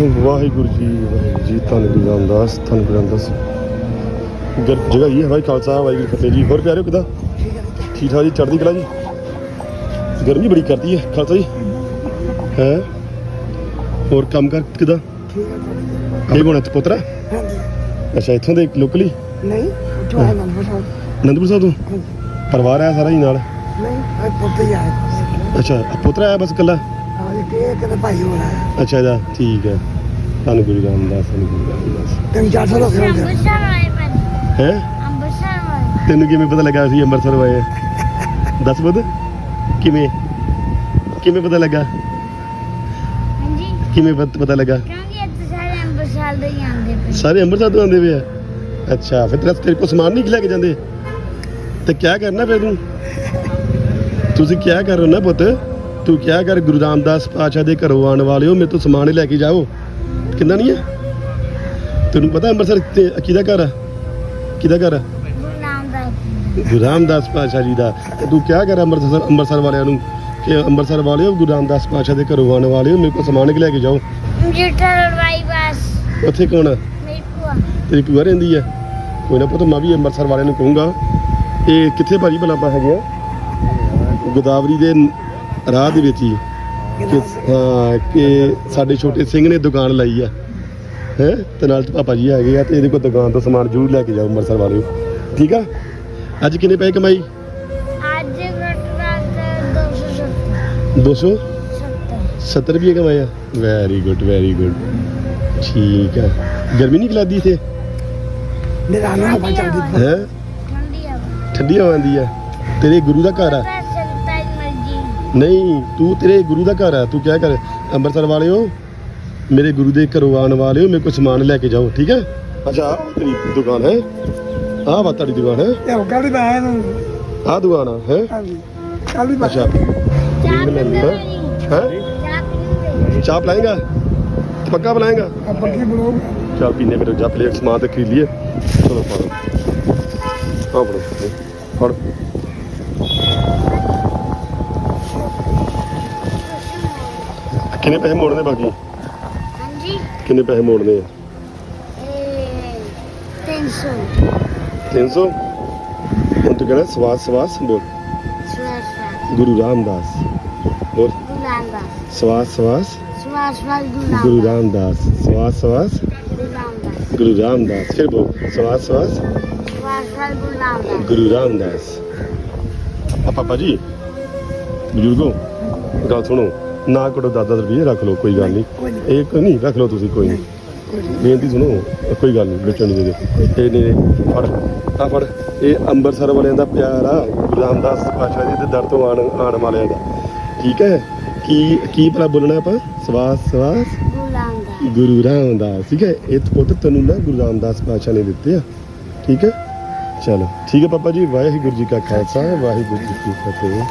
ਵਾਹਿਗੁਰੂ ਜੀ ਵਾਹਿਗੁਰੂ ਜੀ ਧੰਨ ਗੁਰੂ ਰਾਮਦਾਸ ਧੰਨ ਗੁਰੂ ਰਾਮਦਾਸ। ਗਰ ਜਗ੍ਹਾ ਜੀ ਹੈ ਭਾਈ ਖਾਲਸਾ ਵਾਹਿਗੁਰੂ ਫਤਿਹ ਜੀ। ਹੋਰ ਪਿਆਰਿਓ ਕਿਦਾਂ? ਠੀਕ ਠਾਕ ਜੀ ਚੜ੍ਹਦੀ ਕਲਾ ਜੀ? ਗਰਮੀ ਬੜੀ ਕਰਦੀ ਹੈ ਖਾਲਸਾ ਜੀ। ਹੈ? ਹੋਰ ਕੰਮ ਕਰ ਕਿਦਾਂ? ਇਹ ਕੋਣ ਹੈ ਪੁੱਤਰਾ ਅੱਛਾ ਇੱਥੋਂ ਦੇ ਲੋਕਲੀ? ਨਹੀਂ ਜੋ ਹੈ ਨੰਬਰ ਸਾਹਿਬ ਅਨੰਦਪੁਰ ਸਾਹਿਬ ਤੋਂ ਪਰਿਵਾਰ ਆਇਆ ਸਾਰਾ ਜੀ ਨਾਲ? ਨਹੀਂ ਅੱਜ ਪੁੱਤ ਹੀ ਆਇਆ। ਅੱਛਾ ਪੁੱਤਰਾ ਆਇਆ ਬਸ ਇਕੱਲਾ? ਕਿਤੇ ਭਾਈ ਹੋ। ਅੱਛਾ ਇਹਦਾ ਠੀਕ ਹੈ। ਧੰਨ ਗੁਰੂ ਰਾਮਦਾਸ ਧੰਨ ਗੁਰੂ ਰਾਮਦਾਸ ਤਿੰਨ ਚਾਰ ਸਾਲ ਹੋ ਗਏ ਹੁੰਦੇ ਅੰਬਰਸਰ ਹੈ? ਅੰਬਰਸਰ ਵਾਲੇ ਤੈਨੂੰ ਕਿਵੇਂ ਪਤਾ ਲੱਗਾ ਅਸੀਂ ਅੰਮ੍ਰਿਤਸਰ ਆਏ ਹਾਂ? ਦੱਸ ਬੁੱਧ ਕਿਵੇਂ? ਕਿਵੇਂ ਪਤਾ ਲੱਗਾ? ਹਾਂਜੀ। ਕਿਵੇਂ ਪਤ- ਪਤਾ ਲੱਗਾ? ਕਿਉਂਕਿ ਇੱਥੇ ਸਾਰੇ ਅੰਬਰਸਰ ਦੇ ਹੀ ਆਉਂਦੇ ਪਏ। ਸਾਰੇ ਅੰਮ੍ਰਿਤਸਰ ਤੋਂ ਆਉਂਦੇ ਪਏ ਆ? ਅੱਛਾ ਫਿਰ ਤੇਰਾ ਤੇਰੇ ਕੋਲ ਸਮਾਨ ਨਹੀਂ ਲੈ ਕੇ ਜਾਂਦੇ? ਤੇ ਕਿਆ ਕਰਨਾ ਫਿਰ ਤੂੰ? ਤੁਸੀਂ ਕਿਆ ਕਰ ਰਹੇ ਹੋ ਨਾ ਪੁੱਤ? ਤੂੰ ਕਿਆ ਕਰ ਗੁਰੂ ਰਾਮਦਾਸ ਪਾਤਸ਼ਾਹ ਦੇ ਘਰੋਂ ਆਉਣ ਵਾਲਿਓ ਮੇਰੇ ਤੋਂ ਸਮਾਨ ਲੈ ਕੇ ਜਾਓ। ਕਿੰਨਾ ਨਹੀਂ ਹੈ? ਤੈਨੂੰ ਪਤਾ ਅੰਮ੍ਰਿਤਸਰ ਤੇ ਕਿਹਦਾ ਘਰ ਆ? ਕਿਹਦਾ ਘਰ ਆ? ਗੁਰੂ ਰਾਮਦਾਸ ਪਾਤਸ਼ਾਹ ਜੀ ਦਾ। ਤੂੰ ਕਿਆ ਕਰ ਅੰਮ੍ਰਿਤਸਰ ਅੰਮ੍ਰਿਤਸਰ ਵਾਲਿਆਂ ਨੂੰ ਕਿ ਅੰਮ੍ਰਿਤਸਰ ਵਾਲਿਓ ਗੁਰੂ ਰਾਮਦਾਸ ਪਾਤਸ਼ਾਹ ਦੇ ਘਰੋਂ ਆਉਣ ਵਾਲਿਓ ਮੇਰੇ ਕੋਲ ਸਮਾਨ ਲੈ ਕੇ ਜਾਓ। ਕੰਪਿਊਟਰ ਵਾਈ ਬਸ ਉੱਥੇ ਕੌਣ ਆ? ਮੇਰੀ ਭੂਆ ਤੇਰੀ ਭੂਆ ਰਹਿੰਦੀ ਆ। ਕੋਈ ਨਾ ਪੁੱਤ, ਮੈਂ ਵੀ ਅੰਮ੍ਰਿਤਸਰ ਵਾਲਿਆਂ ਨੂੰ ਕਹੂੰਗਾ। ਇਹ ਕਿੱਥੇ ਭਾਜੀ ਭਲਾ ਹੈਗੇ ਆ ਗੋਦਾਵਰੀ ਦੇ ਰਾਹ ਦੇ ਵਿੱਚ ਹੀ ਕਿ ਹਾਂ ਕਿ ਸਾਡੇ ਛੋਟੇ ਸਿੰਘ ਨੇ ਦੁਕਾਨ ਲਾਈ ਆ। ਹੈ? ਤੇ ਨਾਲ ਤੇ ਪਾਪਾ ਜੀ ਹੈਗੇ ਆ ਤੇ ਇਹਦੇ ਕੋਲ ਦੁਕਾਨ ਤੋਂ ਸਮਾਨ ਜ਼ਰੂਰ ਲੈ ਕੇ ਜਾਓ ਅੰਮ੍ਰਿਤਸਰ ਵਾਲਿਓ। ਠੀਕ ਆ? ਅੱਜ ਕਿੰਨੇ ਪੈਸੇ ਕਮਾਈ? ਅੱਜ ਘਟਨਾ 270 200 70 70 ਰੁਪਏ ਕਮਾਇਆ? ਵੈਰੀ ਗੁੱਡ ਵੈਰੀ ਗੁੱਡ ਠੀਕ ਹੈ ਗਰਮੀ ਨਹੀਂ ਲੱਗਦੀ ਇੱਥੇ? ਨਿਰਾਨਾ ਹਵਾ ਚੱਲਦੀ। ਹੈ? ਠੰਡੀ ਹਵਾ ਆਉਂਦੀ ਆ। ਤੇਰੇ ਗੁਰੂ ਦਾ ਘਰ ਆ। ਨਹੀਂ ਤੂੰ ਤੇਰੇ ਗੁਰੂ ਦਾ ਘਰ ਆ ਤੂੰ ਕਿਆ ਕਰ? ਅੰਮ੍ਰਿਤਸਰ ਵਾਲਿਓ ਮੇਰੇ ਗੁਰੂ ਦੇ ਘਰੋਂ ਆਉਣ ਵਾਲਿਓ ਮੇਰੇ ਕੋਲ ਸਮਾਨ ਲੈ ਕੇ ਜਾਓ ਠੀਕ ਹੈ? ਅੱਛਾ ਤੇਰੀ ਦੁਕਾਨ ਹੈ। ਆਹ ਵਾ ਤੁਹਾਡੀ ਦੁਕਾਨ ਹੈ। ਇਹ ਕੱਲ ਵੀ ਆਇਆ ਨੂੰ ਆਹ ਦੁਕਾਨ ਆ ਹੈ? ਹਾਂਜੀ ਕੱਲ ਵੀ ਅੱਛਾ। ਚਾਹ ਹੈ। ਮੇਰੀ ਹੈ। ਚਾਹ ਪਲਾਏਗਾ? ਪੱਕਾ ਪਲਾਏਗਾ? ਆ ਪੱਕੀ ਬਲੋਗ ਚਾਹ ਪੀਨੇ ਫਿਰ ਜਾ ਪਲੇਟ ਸਮਾਨ ਤੇ ਖਰੀਦ ਲਈਏ। ਚਲੋ ਪਾਓ ਆਹ ਫੜੋ। ਫੜ। ਕਿੰਨੇ ਪੈਸੇ ਮੋੜਨੇ ਬਾਕੀ? ਹਾਂਜੀ। ਕਿੰਨੇ ਪੈਸੇ ਮੋੜਨੇ ਆ? ਇਹ 300 300 ਹੁਣ ਤੂੰ ਕਹਿੰਦਾ ਸਵਾਸ ਸਵਾਸ ਬੋਲ। ਸਵਾਸ ਸਵਾਸ। ਗੁਰੂ ਰਾਮਦਾਸ। ਬੋਲ ਸਵਾਸ ਸਵਾਸ। ਗੁਰੂ ਰਾਮਦਾਸ। ਸਵਾਸ ਸਵਾਸ। ਗੁਰੂ ਰਾਮਦਾਸ। ਫਿਰ ਬੋਲ। ਸਵਾਸ ਸਵਾਸ। ਗੁਰੂ ਰਾਮਦਾਸ। ਆ ਪਾਪਾ ਜੀ ਬਜ਼ੁਰਗੋ ਗੱਲ ਸੁਣੋ। ਨਾ ਕਰੋ ਦਾਦਾ ਰੁਪਏ ਰੱਖ ਲਓ, ਕੋਈ ਗੱਲ ਕੋਈ ਨਹੀਂ। ਇਹ ਕੋਈ ਨਹੀਂ, ਰੱਖ ਲਓ ਤੁਸੀਂ, ਕੋਈ ਨਹੀਂ। ਬੇਨਤੀ ਸੁਣੋ, ਕੋਈ ਗੱਲ ਨਹੀਂ ਵੇਚਣ ਦੇ। ਇਹ ਨੇ ਫੜ, ਆ ਫੜ। ਇਹ ਅੰਮ੍ਰਿਤਸਰ ਵਾਲਿਆਂ ਦਾ ਪਿਆਰ ਆ, ਗੁਰੂ ਰਾਮਦਾਸ ਪਾਤਸ਼ਾਹ ਜੀ ਦੇ ਦਰ ਤੋਂ ਆਣ ਆਣ ਵਾਲਿਆਂ ਦਾ। ਠੀਕ ਹੈ? ਕੀ ਕੀ ਭਲਾ ਬੋਲਣਾ ਆਪਾਂ? ਸਵਾਸ ਸਵਾਸ? ਗੁਰੂ ਰਾਮਦਾਸ। ਠੀਕ ਹੈ? ਇਹ ਪੁੱਤ ਤੈਨੂੰ ਨਾ ਗੁਰੂ ਰਾਮਦਾਸ ਪਾਤਸ਼ਾਹ ਨੇ ਦਿੱਤੇ ਆ। ਠੀਕ ਹੈ? ਚਲੋ, ਠੀਕ ਹੈ ਪਾਪਾ ਜੀ, ਵਾਹਿਗੁਰੂ ਜੀ ਕਾ ਖਾਲਸਾ, ਵਾਹਿਗੁਰੂ ਜੀ ਕੀ ਫਤਿਹ।